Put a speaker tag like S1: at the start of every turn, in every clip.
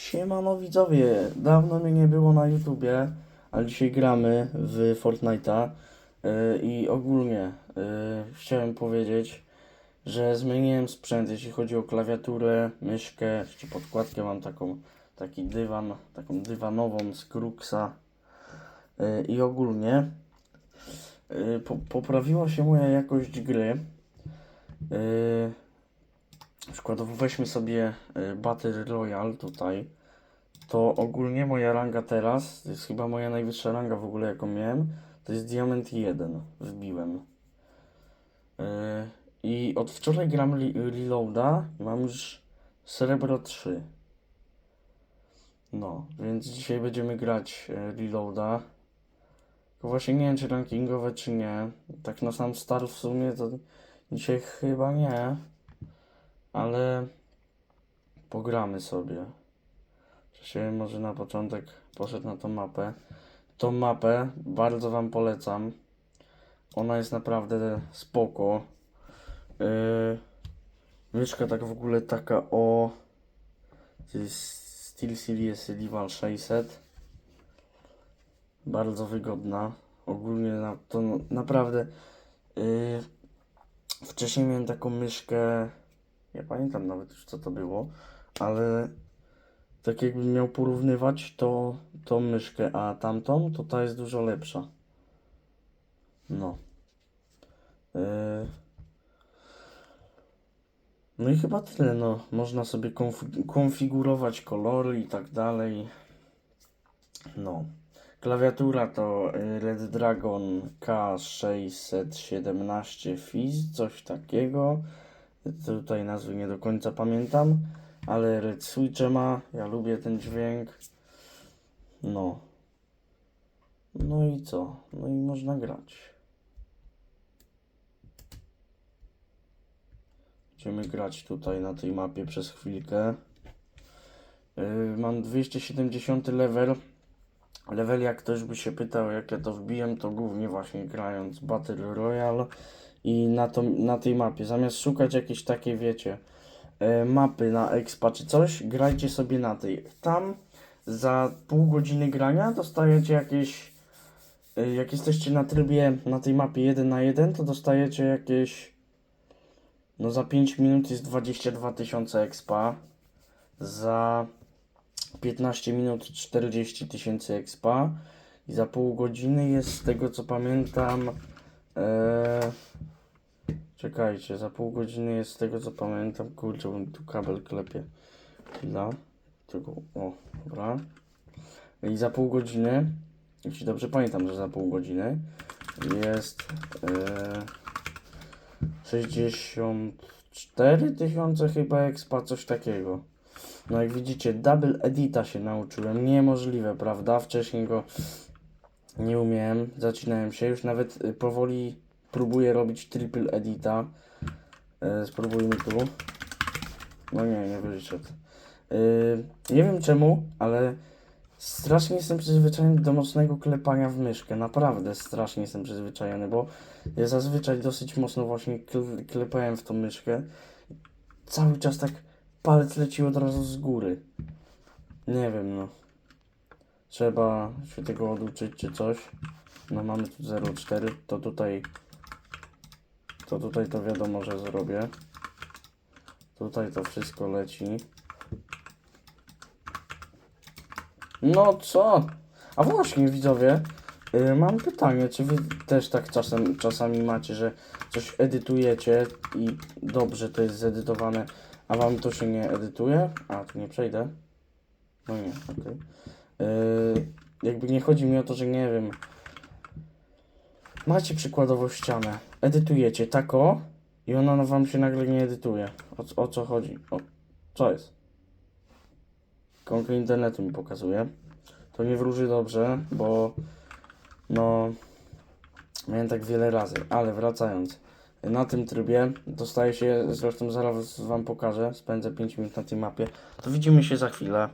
S1: Siemano widzowie, dawno mnie nie było na YouTubie, ale dzisiaj gramy w Fortnite'a yy, i ogólnie yy, chciałem powiedzieć, że zmieniłem sprzęt, jeśli chodzi o klawiaturę, myszkę, czy podkładkę, mam taką, taki dywan, taką dywanową z Kruxa yy, i ogólnie po, poprawiła się moja jakość gry. Przykładowo weźmy sobie y, Battle Royale tutaj. To ogólnie moja ranga teraz, to jest chyba moja najwyższa ranga w ogóle jaką miałem, to jest Diament 1 wbiłem. Y, I od wczoraj gram Reloada i mam już Srebro 3. No, więc dzisiaj będziemy grać y, Reloada. Tylko właśnie nie wiem czy rankingowe czy nie. Tak na sam start w sumie to dzisiaj chyba nie ale pogramy sobie. Się może na początek poszedł na tą mapę. Tą mapę bardzo Wam polecam. Ona jest naprawdę spoko. Yy, myszka tak w ogóle taka o. To jest SteelSeries Rival 600. Bardzo wygodna. Ogólnie na, to naprawdę. Yy, wcześniej miałem taką myszkę. Nie pamiętam nawet już co to było, ale tak jakbym miał porównywać to tą myszkę, a tamtą, to ta jest dużo lepsza. No. Yy. No i chyba tyle, no. Można sobie konf- konfigurować kolory i tak dalej. No. Klawiatura to y, Red Dragon K617 Fizz, coś takiego. Tutaj nazwy nie do końca pamiętam, ale Red Switche ma. Ja lubię ten dźwięk. No. No i co? No i można grać. Będziemy grać tutaj na tej mapie przez chwilkę. Yy, mam 270 level. Level, jak ktoś by się pytał, jak ja to wbiłem, to głównie właśnie grając Battle Royale i na, to, na tej mapie, zamiast szukać jakieś takie, wiecie, e, mapy na expa czy coś, grajcie sobie na tej. Tam za pół godziny grania dostajecie jakieś, e, jak jesteście na trybie na tej mapie 1 na 1, to dostajecie jakieś, no za 5 minut jest 22 tysiące expa, za 15 minut 40 tysięcy expa i za pół godziny jest z tego co pamiętam Eee, czekajcie, za pół godziny jest z tego co pamiętam. Kurczę, bym tu kabel klepie. Chwila. Tego, o, dobra. I za pół godziny, jeśli dobrze pamiętam, że za pół godziny jest eee, 64 tysiące chyba expa, coś takiego. No jak widzicie, double edita się nauczyłem. Niemożliwe, prawda? Wcześniej go nie umiałem, zaczynałem się, już nawet y, powoli próbuję robić triple edita. E, spróbujmy tu. No nie, nie wyszedł. Y, nie wiem czemu, ale strasznie jestem przyzwyczajony do mocnego klepania w myszkę. Naprawdę strasznie jestem przyzwyczajony, bo ja zazwyczaj dosyć mocno właśnie kl- klepałem w tą myszkę. Cały czas tak palec leci od razu z góry. Nie wiem, no. Trzeba się tego oduczyć czy coś. No mamy tu 0,4, to tutaj to tutaj to wiadomo, że zrobię. Tutaj to wszystko leci. No co? A właśnie widzowie, yy, mam pytanie, czy wy też tak czasem, czasami macie, że coś edytujecie i dobrze to jest zedytowane, a wam to się nie edytuje? A, tu nie przejdę. No nie, okej. Yy, jakby nie chodzi mi o to, że nie wiem. Macie przykładowo ścianę, edytujecie tako i ona no wam się nagle nie edytuje. O, o co chodzi? O, co jest? Ikonkę internetu mi pokazuje. To nie wróży dobrze, bo no miałem tak wiele razy, ale wracając. Na tym trybie dostaje się, zresztą zaraz wam pokażę, spędzę 5 minut na tej mapie, to widzimy się za chwilę.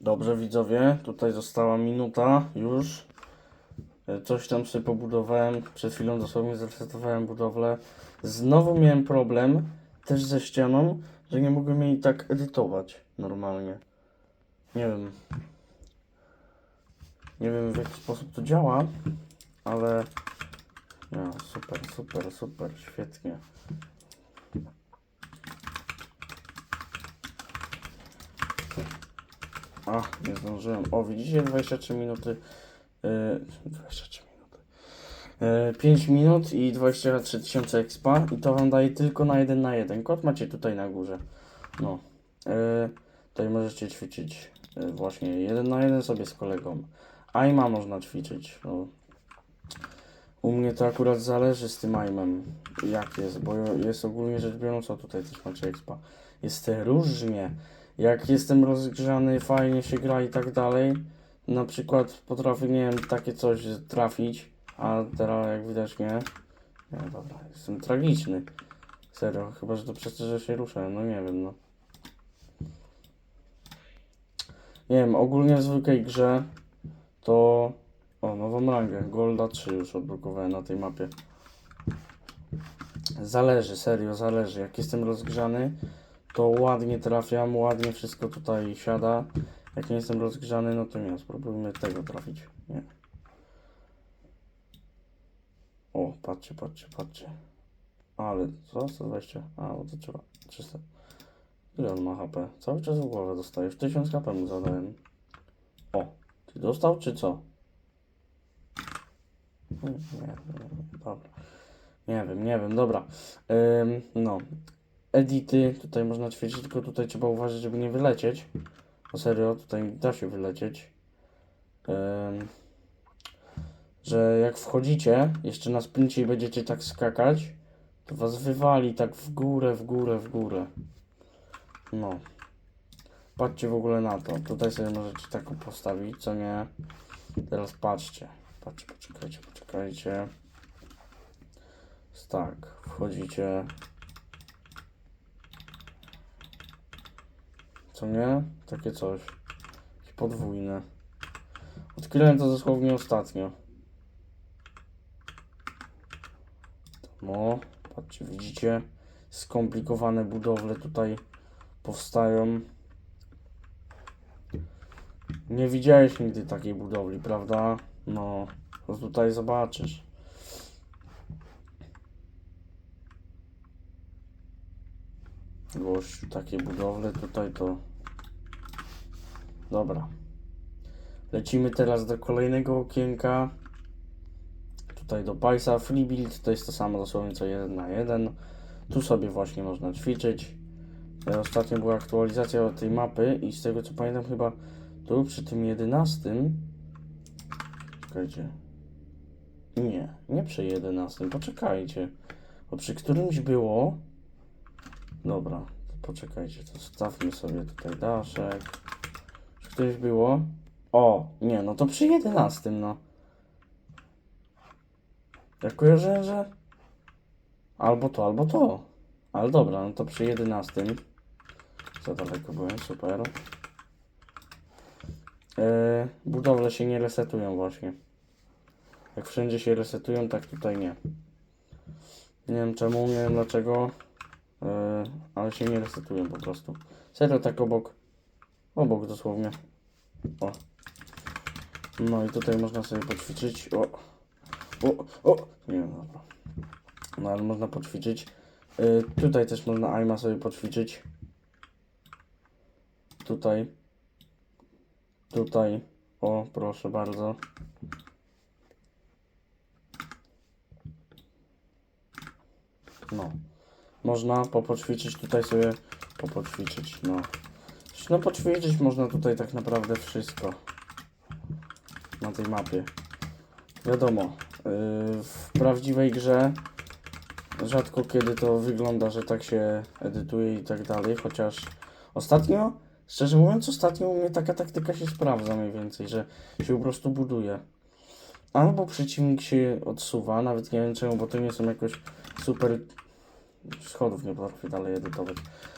S1: Dobrze widzowie, tutaj została minuta już. E, Coś tam sobie pobudowałem, przed chwilą dosłownie zresetowałem budowlę. Znowu miałem problem też ze ścianą, że nie mogłem jej tak edytować normalnie. Nie wiem. Nie wiem w jaki sposób to działa, ale no, super, super, super, świetnie. A, nie zdążyłem. O, widzicie, 23 minuty. Yy, 23 minuty. Yy, 5 minut i 23 tysiące expa i to wam daje tylko na 1 na 1. Kod macie tutaj na górze. No. Yy, tutaj możecie ćwiczyć yy, właśnie 1 na 1 sobie z kolegą. AIMA można ćwiczyć. No. U mnie to akurat zależy z tym AIMem, jak jest, bo jest ogólnie rzecz biorąc, o tutaj też macie expa. Jest różnie. Jak jestem rozgrzany, fajnie się gra i tak dalej, na przykład potrafię, nie wiem, takie coś trafić, a teraz jak widać nie. Nie, dobra, jestem tragiczny. Serio, chyba, że to przez to, że się ruszę, no nie wiem, no. Nie wiem, ogólnie w zwykłej grze to... O, nową rangę, Golda 3 już odblokowałem na tej mapie. Zależy, serio, zależy. Jak jestem rozgrzany, to ładnie trafiam, ładnie wszystko tutaj siada. Jak nie jestem rozgrzany, no to nie, spróbujmy tego trafić. Nie. O, patrzcie, patrzcie, patrzcie. Ale, co? 120? A, bo to trzeba. 300. Ile on ma HP? Cały czas w głowę dostaje. Już 1000 HP mu zadałem. O, ty dostał, czy co? Nie, dobra. Nie wiem, nie wiem, dobra. Ym, no, edity, tutaj można ćwiczyć, tylko tutaj trzeba uważać, żeby nie wylecieć. No serio, tutaj da się wylecieć. Em, że jak wchodzicie, jeszcze na sprincie i będziecie tak skakać, to was wywali tak w górę, w górę, w górę. No. Patrzcie w ogóle na to. Tutaj sobie możecie tak postawić, co nie. Teraz patrzcie. Patrzcie, poczekajcie, poczekajcie. Tak, wchodzicie. Co nie? Takie coś. Podwójne. Odkryłem to dosłownie ostatnio. No, patrzcie, widzicie? Skomplikowane budowle tutaj powstają. Nie widziałeś nigdy takiej budowli, prawda? No, to tutaj zobaczysz. Gościu, takie budowle tutaj to... Dobra. Lecimy teraz do kolejnego okienka. Tutaj do Paisa Free Build, to jest to samo dosłownie co 1 na 1. Tu sobie właśnie można ćwiczyć. E, Ostatnio była aktualizacja tej mapy i z tego co pamiętam chyba tu przy tym 11. Czekajcie. Nie, nie przy 11, poczekajcie. Bo przy którymś było. Dobra, to poczekajcie, to stawmy sobie tutaj daszek. Czy któreś było? O, nie, no to przy 11, no. Ja kojarzę, że... Albo to, albo to. Ale dobra, no to przy 11. Za daleko byłem, super. Budowle się nie resetują właśnie. Jak wszędzie się resetują, tak tutaj nie. Nie wiem czemu, nie wiem dlaczego. Yy, ale się nie resetują po prostu. Serio tak obok. Obok dosłownie. O. No i tutaj można sobie poćwiczyć. O. O, o. Nie wiem, dobra. No ale można poćwiczyć. Yy, tutaj też można AIMA sobie poćwiczyć. Tutaj. Tutaj. O, proszę bardzo. No. Można popoćwiczyć tutaj sobie. Popoćwiczyć, no. No poćwiczyć można tutaj tak naprawdę wszystko. Na tej mapie. Wiadomo. Yy, w prawdziwej grze rzadko kiedy to wygląda, że tak się edytuje i tak dalej, chociaż ostatnio, szczerze mówiąc, ostatnio u mnie taka taktyka się sprawdza mniej więcej, że się po prostu buduje. Albo przeciwnik się odsuwa, nawet nie wiem czemu, bo to nie są jakoś super schodów nie potrafię dalej edytować.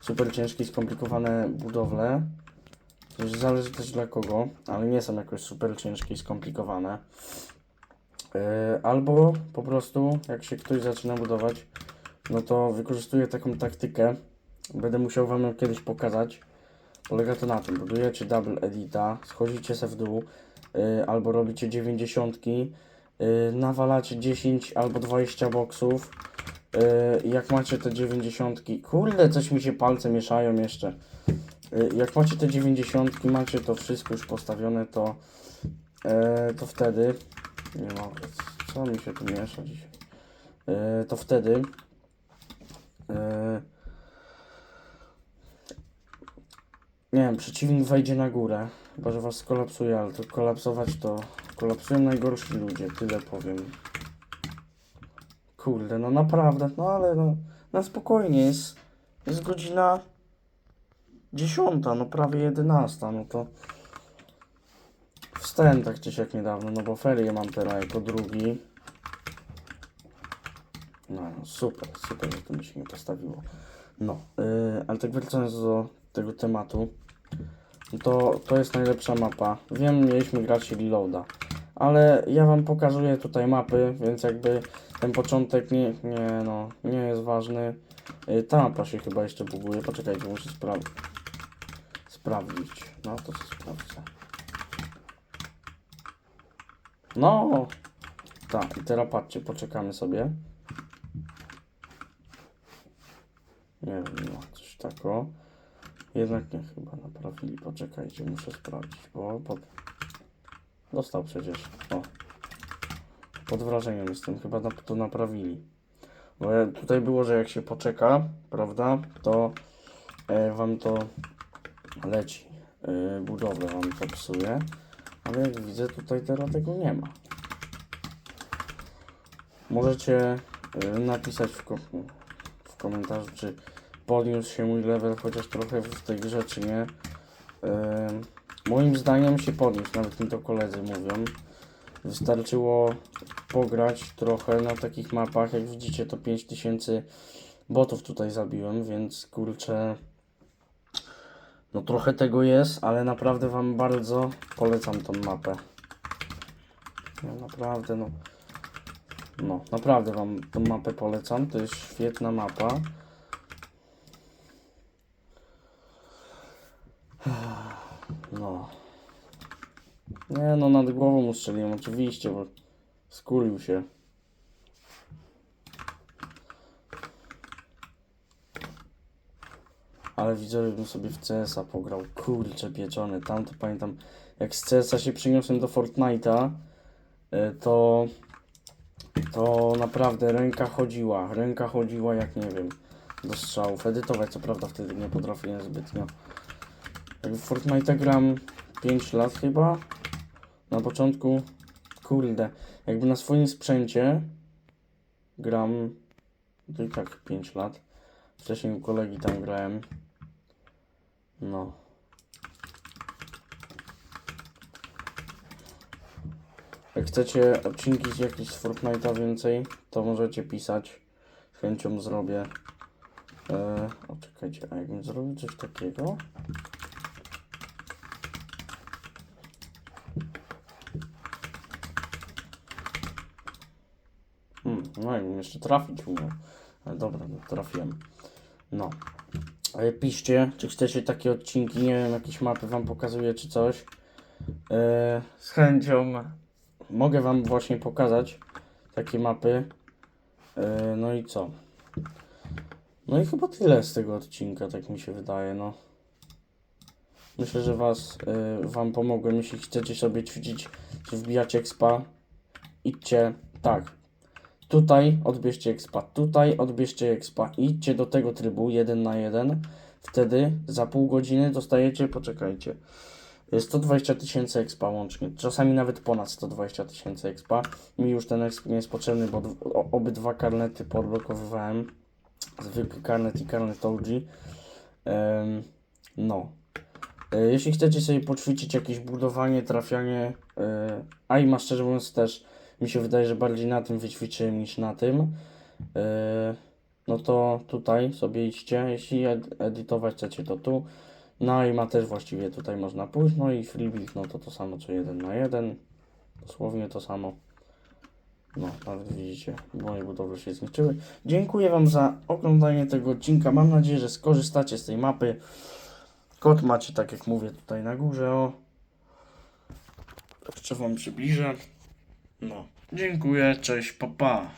S1: Super ciężkie, skomplikowane budowle. Już zależy też dla kogo, ale nie są jakoś super ciężkie i skomplikowane. Yy, albo po prostu, jak się ktoś zaczyna budować, no to wykorzystuję taką taktykę. Będę musiał Wam ją kiedyś pokazać. Polega to na tym, budujecie double edita, schodzicie se w dół, y, albo robicie 90, y, nawalacie 10 albo 20 boksów. Y, jak macie te 90, kurde, coś mi się palce mieszają jeszcze. Y, jak macie te 90, macie to wszystko już postawione, to, y, to wtedy. Nie mogę, co mi się tu miesza dzisiaj? Y, to wtedy. y, nie wiem, przeciwnik wejdzie na górę, chyba że was skolapsuje, ale to kolapsować to kolapsują najgorsi ludzie, tyle powiem. Kurde, no naprawdę, no ale no, na spokojnie jest, jest godzina dziesiąta, no prawie jedenasta, no to wstałem tak czy siak niedawno, no bo ferię mam teraz jako drugi. No, no super, super, że to mi się nie postawiło. No, yy, ale tak wracając do tego tematu, to, to jest najlepsza mapa. Wiem, mieliśmy grać reloada, ale ja wam pokazuję tutaj mapy, więc jakby ten początek nie, nie no, nie jest ważny. Yy, ta mapa się chyba jeszcze buguje, poczekajcie, muszę spra sprawdzić. No, to co sprawdzę. No! Tak, i teraz patrzcie, poczekamy sobie. Nie wiem, no, coś takiego. Jednak nie, chyba naprawili. Poczekajcie, muszę sprawdzić, bo pod... dostał przecież. O. Pod wrażeniem jestem, chyba to naprawili. Bo tutaj było, że jak się poczeka, prawda, to e, wam to leci. Budowlę wam to psuje. Ale jak widzę, tutaj teraz tego nie ma. Możecie e, napisać w, w komentarzu, czy podniósł się mój level chociaż trochę w tej grze, czy nie. Ym, moim zdaniem się podniósł, nawet mi to koledzy mówią. Wystarczyło pograć trochę na takich mapach, jak widzicie to 5000 botów tutaj zabiłem, więc kurczę no trochę tego jest, ale naprawdę wam bardzo polecam tą mapę. No naprawdę no no naprawdę wam tą mapę polecam, to jest świetna mapa. No. Nie nad głową mu strzeliłem oczywiście, bo skulił się. Ale widzowie bym sobie w CS-a pograł. Kurczę pieczony. Tam to pamiętam, jak z CS-a się przyniosłem do Fortnite'a, y, to to naprawdę ręka chodziła. Ręka chodziła jak nie wiem do strzałów. Edytować co prawda wtedy nie potrafiłem zbytnio. Jak w Fortnite gram 5 lat chyba. Na początku, kurde, jakby na swoim sprzęcie gram to i tak 5 lat. Wcześniej u kolegi tam grałem. No. Jak chcecie odcinki z jakichś z Fortnite'a więcej, to możecie pisać. Z chęcią zrobię. Eee, o, a jakbym zrobił coś takiego? Hmm, no jakbym jeszcze trafić umiał. Ale dobra, no, trafiłem. No. Ale piszcie, czy chcecie takie odcinki, nie wiem, jakieś mapy wam pokazuję, czy coś. Eee, z chęcią mogę wam właśnie pokazać takie mapy. Eee, no i co? No i chyba tyle z tego odcinka, tak mi się wydaje, no. Myślę, że was, y, wam pomogłem. Jeśli chcecie sobie ćwiczyć, czy wbijać expa, idźcie, tak. Tutaj odbierzcie expa, tutaj odbierzcie expa. Idźcie do tego trybu 1 na 1. Wtedy za pół godziny dostajecie, poczekajcie, y, 120 tysięcy expa łącznie. Czasami nawet ponad 120 tysięcy expa. Mi już ten exp nie jest potrzebny, bo obydwa karnety podblokowywałem. Zwykły karnet i karnet OG. Em, no. E, Jeśli chcecie sobie poćwiczyć jakieś budowanie, trafianie, e, a i ma szczerze mówiąc też mi się wydaje, że bardziej na tym wyćwiczyłem niż na tym, e, no to tutaj sobie idźcie, jeśli ed- edytować chcecie to tu, no i ma też właściwie tutaj można pójść, no i free build, no to to samo co jeden na jeden, dosłownie to samo. No, nawet widzicie, moje budowle się zniszczyły. Dziękuję Wam za oglądanie tego odcinka. Mam nadzieję, że skorzystacie z tej mapy. Kod macie, tak jak mówię, tutaj na górze, o. Jeszcze wam przybliżę. No. Dziękuję, cześć, papa. Pa.